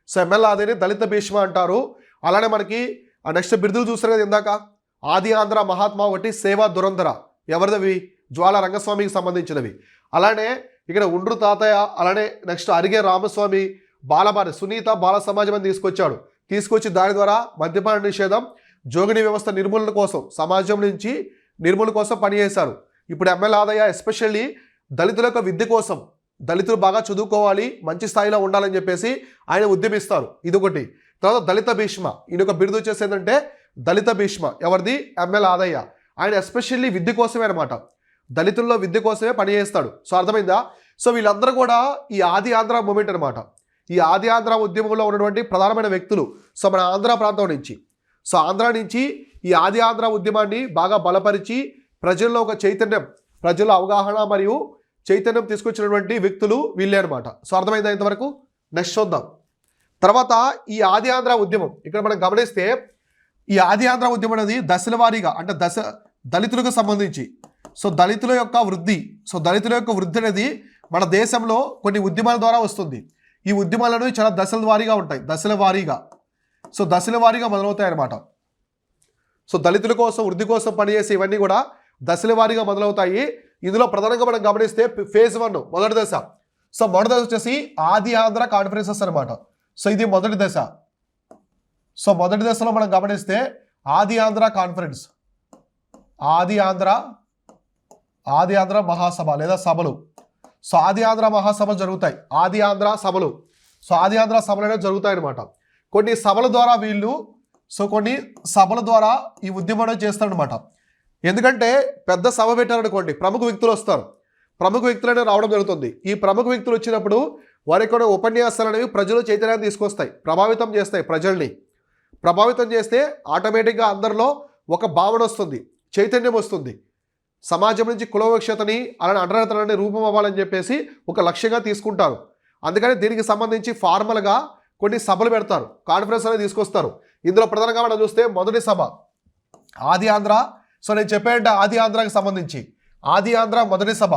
సో ఎంఎల్ ఆదయ్యని దళిత భీష్మ అంటారు. అలానే మనకి ఆ నెక్స్ట్ బిరుదులు చూస్తారు కదా ఇందాక. ఆది ఆంధ్ర మహాత్మా ఒకటి సేవా దురంధర. ఎవరిదవి? జ్వాల రంగస్వామికి సంబంధించినవి. అలానే ఇక్కడ ఉండ్రు తాతయ్య అలానే నెక్స్ట్ అరిగే రామస్వామి బాలబారి సునీత బాల సమాజం అని తీసుకొచ్చాడు. తీసుకొచ్చి దాని ద్వారా మద్యపాన నిషేధం జోగిని వ్యవస్థ నిర్మూలన కోసం సమాజం నుంచి నిర్మూలన కోసం పనిచేశారు. ఇప్పుడు ఎమ్మెల్యే ఆదయ్య ఎస్పెషల్లీ దళితుల యొక్క విద్య కోసం దళితులు బాగా చదువుకోవాలి మంచి స్థాయిలో ఉండాలని చెప్పేసి ఆయన ఉద్యమిస్తారు. ఇదొకటి. తర్వాత దళిత భీష్మ. ఈయన ఒక బిరుదు వచ్చేసి ఏంటంటే దళిత భీష్మ. ఎవరిది? ఎమ్మెల్యే ఆదయ్య. ఆయన ఎస్పెషల్లీ విద్య కోసమే అనమాట దళితుల్లో విద్య కోసమే పనిచేస్తాడు సో అర్థమైందా? సో వీళ్ళందరూ కూడా ఈ ఆది ఆంధ్ర మూమెంట్ అనమాట ఈ ఆది ఆంధ్ర ఉద్యమంలో ఉన్నటువంటి ప్రధానమైన వ్యక్తులు. సో మన ఆంధ్ర ప్రాంతం నుంచి. సో ఆంధ్ర నుంచి ఈ ఆది ఆంధ్ర ఉద్యమాన్ని బాగా బలపరిచి ప్రజల్లో ఒక చైతన్యం ప్రజల్లో అవగాహన మరియు చైతన్యం తీసుకొచ్చినటువంటి వ్యక్తులు వీళ్ళే అనమాట సో అర్థమైందా ఇంతవరకు? నెక్స్ట్ చూద్దాం. తర్వాత ఈ ఆది ఆంధ్ర ఉద్యమం. ఇక్కడ మనం గమనిస్తే ఈ ఆది ఆంధ్ర ఉద్యమం అనేది దశల వారీగా అంటే దశ దళితులకు సంబంధించి. సో దళితుల యొక్క వృద్ధి సో దళితుల యొక్క వృద్ధి అనేది మన దేశంలో కొన్ని ఉద్యమాల ద్వారా వస్తుంది. ఈ ఉద్యమాలు అనేవి చాలా దశల వారీగా ఉంటాయి. దశల వారీగా. సో దశల వారీగా మొదలవుతాయి అన్నమాట సో దళితుల కోసం వృద్ధి కోసం పనిచేసే ఇవన్నీ కూడా దశల వారీగా మొదలవుతాయి. ఇందులో ప్రధానంగా మనం గమనిస్తే ఫేజ్ వన్ మొదటి దశ. సో మొదటి దశ వచ్చేసి ఆది ఆంధ్ర కాన్ఫరెన్సెస్ అనమాట సో ఇది మొదటి దశ. సో మొదటి దశలో మనం గమనిస్తే ఆది ఆంధ్ర కాన్ఫరెన్స్ ఆది ఆంధ్ర ఆది ఆంధ్ర మహాసభ లేదా సభలు. సో ఆది ఆంధ్ర మహాసభలు జరుగుతాయి. ఆది ఆంధ్ర సభలు. సో ఆది ఆంధ్ర సభలు అనేవి జరుగుతాయి అనమాట కొన్ని సభల ద్వారా వీళ్ళు సో కొన్ని సభల ద్వారా ఈ ఉద్యమం అనేది చేస్తారనమాట ఎందుకంటే పెద్ద సభ పెట్టారనుకోండి ప్రముఖ వ్యక్తులు వస్తారు. ప్రముఖ వ్యక్తులు రావడం జరుగుతుంది. ఈ ప్రముఖ వ్యక్తులు వచ్చినప్పుడు వారి యొక్క ఉపన్యాసాలు అనేవి ప్రజలు చైతన్యాన్ని తీసుకొస్తాయి ప్రభావితం చేస్తాయి ప్రజల్ని. ప్రభావితం చేస్తే ఆటోమేటిక్గా అందరిలో ఒక భావన వస్తుంది చైతన్యం వస్తుంది. సమాజం నుంచి కులవక్షతని అలానే అండరతనాన్ని రూపం అవ్వాలని చెప్పేసి ఒక లక్ష్యంగా తీసుకుంటారు. అందుకని దీనికి సంబంధించి ఫార్మల్గా కొన్ని సభలు పెడతారు. కాన్ఫరెన్స్ అనేది తీసుకొస్తారు. ఇందులో ప్రధానంగా మనం చూస్తే మొదటి సభ ఆది ఆంధ్ర. సో నేను చెప్పేంటే ఆది ఆంధ్రాకి సంబంధించి. ఆది ఆంధ్ర మొదటి సభ.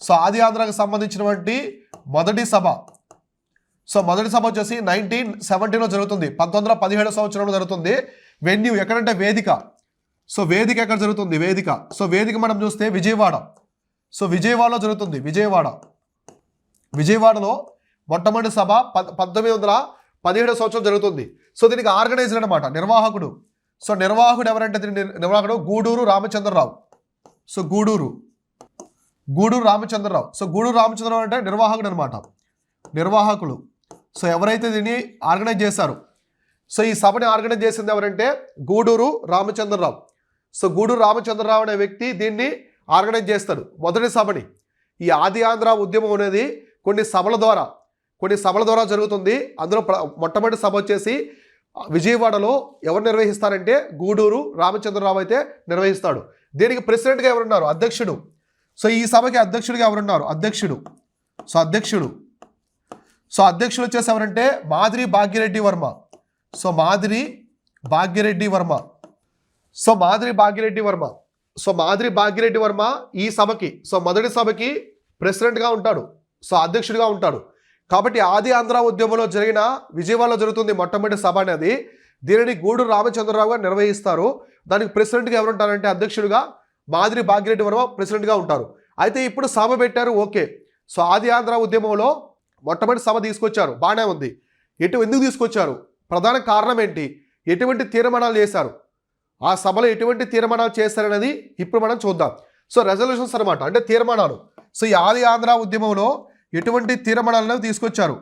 సో ఆది ఆంధ్రాకి సంబంధించినటువంటి మొదటి సభ. సో మొదటి సభ వచ్చేసి నైన్టీన్ సెవెంటీలో జరుగుతుంది. పంతొమ్మిది వందల పదిహేడు సంవత్సరంలో జరుగుతుంది. వెన్యూ ఎక్కడంటే వేదిక. సో వేదిక ఎక్కడ జరుగుతుంది? వేదిక. సో వేదిక మనం చూస్తే విజయవాడ. సో విజయవాడలో జరుగుతుంది. విజయవాడ. విజయవాడలో మొట్టమొదటి సభ పంతొమ్మిది వందల పదిహేడు సంవత్సరం జరుగుతుంది. సో దీనికి ఆర్గనైజర్ అనమాట నిర్వాహకుడు. సో నిర్వాహకుడు ఎవరంటే దీని నిర్వాహకుడు గూడూరు రామచంద్రరావు. సో గూడూరు. గూడూరు రామచంద్రరావు. సో గూడూరు రామచంద్రరావు అంటే నిర్వాహకుడు అనమాట నిర్వాహకులు సో ఎవరైతే దీన్ని ఆర్గనైజ్ చేశారు. సో ఈ సభని ఆర్గనైజ్ చేసింది ఎవరంటే గూడూరు రామచంద్రరావు. సో గూడూరు రామచంద్రరావు అనే వ్యక్తి దీన్ని ఆర్గనైజ్ చేస్తాడు. మొదటి సభని. ఈ ఆది ఆంధ్ర ఉద్యమం అనేది కొన్ని సభల ద్వారా కొన్ని సభల ద్వారా జరుగుతుంది. అందులో మొట్టమొదటి సభ వచ్చేసి విజయవాడలో ఎవరు నిర్వహిస్తారంటే గూడూరు రామచంద్రరావు అయితే నిర్వహిస్తాడు. దీనికి ప్రెసిడెంట్గా ఎవరున్నారు? అధ్యక్షుడు. సో ఈ సభకి అధ్యక్షుడిగా ఎవరున్నారు? అధ్యక్షుడు. సో అధ్యక్షుడు. సో అధ్యక్షుడు వచ్చేసి ఎవరంటే మాదిరి భాగ్యరెడ్డి వర్మ. సో మాదిరి భాగ్యరెడ్డి వర్మ. సో మాదిరి భాగ్యరెడ్డి వర్మ. సో మాదిరి భాగ్యరెడ్డి వర్మ ఈ సభకి సో మొదటి సభకి ప్రెసిడెంట్గా ఉంటాడు. సో అధ్యక్షుడిగా ఉంటాడు. కాబట్టి ఆది ఆంధ్ర ఉద్యమంలో జరిగిన విజయవాడలో జరుగుతుంది మొట్టమొదటి సభ అనేది. దీనిని గూడూరు రామచంద్రరావు గారు నిర్వహిస్తారు. దానికి ప్రెసిడెంట్గా ఎవరు ఉంటారంటే అధ్యక్షుడిగా మాదిరి భాగ్యరెడ్డి వర్మ ప్రెసిడెంట్గా ఉంటారు. అయితే ఇప్పుడు సభ పెట్టారు ఓకే. సో ఆది ఆంధ్ర ఉద్యమంలో మొట్టమొదటి సభ తీసుకొచ్చారు. బాగానే ఉంది. ఎటు ఎందుకు తీసుకొచ్చారు? ప్రధాన కారణం ఏంటి? ఎటువంటి తీర్మానాలు చేశారు? ఆ సభలో ఎటువంటి తీర్మానాలు చేశారనేది ఇప్పుడు మనం చూద్దాం. సో రెజల్యూషన్స్ అనమాట అంటే తీర్మానాలు. సో ఈ ఆది ఆంధ్ర ఉద్యమంలో ఎటువంటి తీర్మానాలను తీసుకొచ్చారు?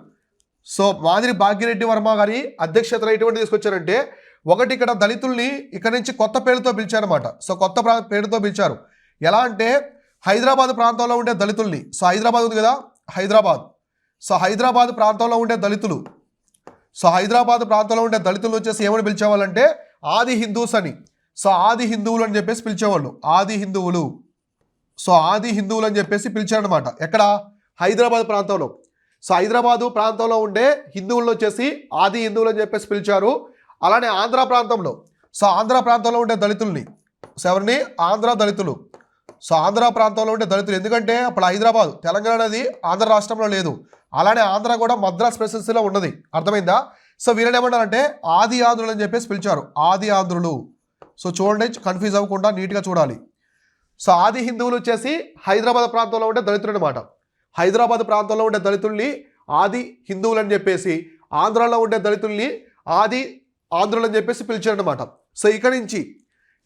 సో మాదిరి భాగ్యరెడ్డి వర్మ గారి అధ్యక్షతన ఎటువంటి తీసుకొచ్చారంటే ఒకటి ఇక్కడ దళితుల్ని ఇక్కడ నుంచి కొత్త పేరుతో పిలిచారన్నమాట. సో కొత్త ప్రా- పేరుతో పిలిచారు. ఎలా అంటే హైదరాబాద్ ప్రాంతంలో ఉండే దళితుల్ని. సో హైదరాబాద్ ఉంది కదా? హైదరాబాద్. సో హైదరాబాద్ ప్రాంతంలో ఉండే దళితులు. సో హైదరాబాద్ ప్రాంతంలో ఉండే దళితులు వచ్చేసి ఏమని పిలిచేవాళ్ళంటే ఆది హిందూస్ అని. సో ఆది హిందువులు అని చెప్పేసి పిలిచేవాళ్ళు. ఆది హిందువులు. సో ఆది హిందువులు అని చెప్పేసి పిలిచారనమాట ఎక్కడ? హైదరాబాద్ ప్రాంతంలో. సో హైదరాబాదు ప్రాంతంలో ఉండే హిందువులను వచ్చేసి ఆది హిందువులు అని చెప్పేసి పిలిచారు. అలానే ఆంధ్ర ప్రాంతంలో. సో ఆంధ్ర ప్రాంతంలో ఉండే దళితుల్ని. సో ఎవరిని? ఆంధ్ర దళితులు. సో ఆంధ్ర ప్రాంతంలో ఉండే దళితులు. ఎందుకంటే అప్పుడు హైదరాబాద్ తెలంగాణ అనేది ఆంధ్ర రాష్ట్రంలో లేదు. అలానే ఆంధ్ర కూడా మద్రాస్ ప్రెసిడెన్సీలో ఉన్నది. అర్థమైందా? సో వీళ్ళని ఏమంటారంటే ఆది ఆంధ్రులు అని చెప్పేసి పిలిచారు. ఆది ఆంధ్రులు సో చూడండి కన్ఫ్యూజ్ అవ్వకుండా నీట్గా చూడాలి. సో ఆది హిందువులు వచ్చేసి హైదరాబాద్ ప్రాంతంలో ఉండే దళితులు అనమాట హైదరాబాద్ ప్రాంతంలో ఉండే దళితుల్ని ఆది హిందువులు అని చెప్పేసి ఆంధ్రాలో ఉండే దళితుల్ని ఆది ఆంధ్రులు అని చెప్పేసి పిలిచారనమాట సో ఇక్కడి నుంచి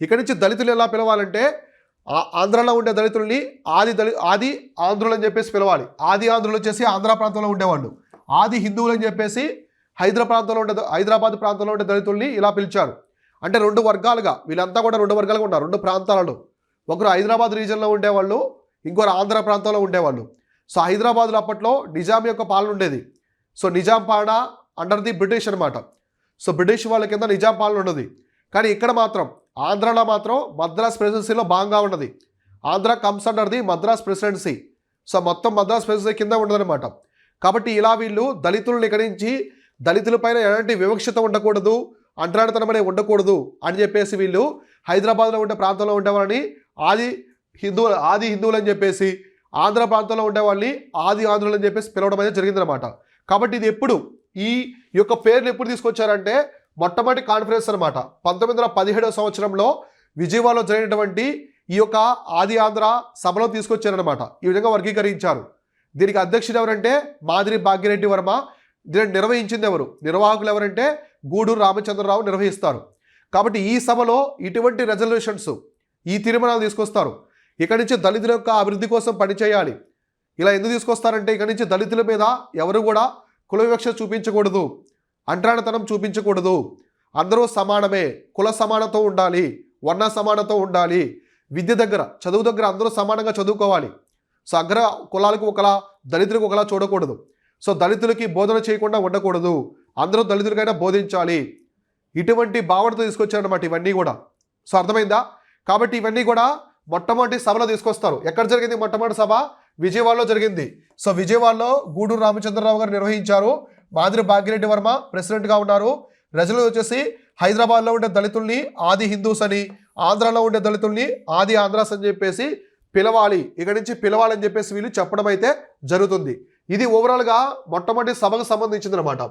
ఇక్కడి నుంచి దళితులు ఎలా పిలవాలంటే ఆ- ఆంధ్రాలో ఉండే దళితుల్ని ఆది దళి ఆది ఆంధ్రులు అని చెప్పేసి పిలవాలి. ఆది ఆంధ్రులు వచ్చేసి ఆంధ్ర ప్రాంతంలో ఉండేవాళ్ళు. ఆది హిందువులు అని చెప్పేసి హైదరాబాద్ ప్రాంతంలో ఉండే హైదరాబాద్ ప్రాంతంలో ఉండే దళితుల్ని ఇలా పిలిచారు. అంటే రెండు వర్గాలుగా వీళ్ళంతా కూడా రెండు వర్గాలుగా ఉన్నారు రెండు ప్రాంతాలలో. ఒకరు హైదరాబాద్ రీజన్లో ఉండేవాళ్ళు ఇంకొకరు ఆంధ్ర ప్రాంతంలో ఉండేవాళ్ళు. సో హైదరాబాద్లో అప్పట్లో నిజాం యొక్క పాలన ఉండేది. సో నిజాం పాలన అండర్ ది బ్రిటిష్ అనమాట సో బ్రిటిష్ వాళ్ళ కింద నిజాం పాలన ఉన్నది కానీ ఇక్కడ మాత్రం ఆంధ్రాలో మాత్రం మద్రాస్ ప్రెసిడెన్సీలో భాగంగా ఉన్నది. Andhra comes under the Madras presidency so మొత్తం మద్రాస్ ప్రెసిడెన్సీ కింద ఉండదనమాట కాబట్టి ఇలా వీళ్ళు దళితులను ఇక్కడి నుంచి దళితులపైన ఎలాంటి వివక్షత ఉండకూడదు అంటరానితనం అనేది ఉండకూడదు అని చెప్పేసి వీళ్ళు హైదరాబాద్లో ఉండే ప్రాంతంలో ఉండేవాళ్ళని ఆది హిందువులు ఆది హిందువులు అని చెప్పేసి ఆంధ్ర ప్రాంతంలో ఉండేవాళ్ళని ఆది ఆంధ్రులు అని చెప్పేసి పిలవడం అనేది జరిగిందనమాట కాబట్టి ఇది ఎప్పుడు ఈ యొక్క పేర్లు ఎప్పుడు తీసుకొచ్చారంటే మొట్టమొదటి కాన్ఫరెన్స్ అనమాట పంతొమ్మిది వందల పదిహేడవ సంవత్సరంలో విజయవాడలో జరిగినటువంటి ఈ యొక్క ఆది ఆంధ్ర సభలో తీసుకొచ్చారనమాట ఈ విధంగా వర్గీకరించారు. దీనికి అధ్యక్షుడు ఎవరంటే మాదిరి భాగ్యరెడ్డి వర్మ. దీనిని నిర్వహించింది ఎవరు? నిర్వాహకులు ఎవరంటే గూడూరు రామచంద్రరావు నిర్వహిస్తారు. కాబట్టి ఈ సభలో ఇటువంటి రెజల్యూషన్స్ ఈ తీర్మానాలు తీసుకొస్తారు. ఇక్కడి నుంచి దళితుల యొక్క అభివృద్ధి కోసం పనిచేయాలి ఇలా ఎందుకు తీసుకొస్తారంటే ఇక్కడి నుంచి దళితుల మీద ఎవరు కూడా కుల వివక్ష చూపించకూడదు. అంటరానితనం చూపించకూడదు. అందరూ సమానమే. కుల సమానత ఉండాలి. వర్ణ సమానత ఉండాలి. విద్య దగ్గర చదువు దగ్గర అందరూ సమానంగా చదువుకోవాలి. సో అగ్ర కులాలకు ఒకలా దళితులకు ఒకలా చూడకూడదు. సో దళితులకి బోధన చేయకుండా ఉండకూడదు. అందరూ దళితులకైనా బోధించాలి. ఇటువంటి భావనతో తీసుకొచ్చారన్నమాట ఇవన్నీ కూడా. సో అర్థమైందా? కాబట్టి ఇవన్నీ కూడా మొట్టమొదటి సభలో తీసుకొస్తారు. ఎక్కడ జరిగింది మొట్టమొదటి సభ? విజయవాడలో జరిగింది. సో విజయవాడలో గూడూరు రామచంద్రరావు గారు నిర్వహించారు. మాదిరి భాగ్యరెడ్డి వర్మ ప్రెసిడెంట్గా ఉన్నారు. ప్రజలు వచ్చేసి హైదరాబాద్లో ఉండే దళితుల్ని ఆది హిందూస్ అని ఆంధ్రాలో ఉండే దళితుల్ని ఆది ఆంధ్రాస్ అని చెప్పేసి పిలవాలి. ఇక్కడి నుంచి పిలవాలని చెప్పేసి వీళ్ళు చెప్పడం అయితే జరుగుతుంది. ఇది ఓవరాల్గా మొట్టమొదటి సభకు సంబంధించింది అనమాట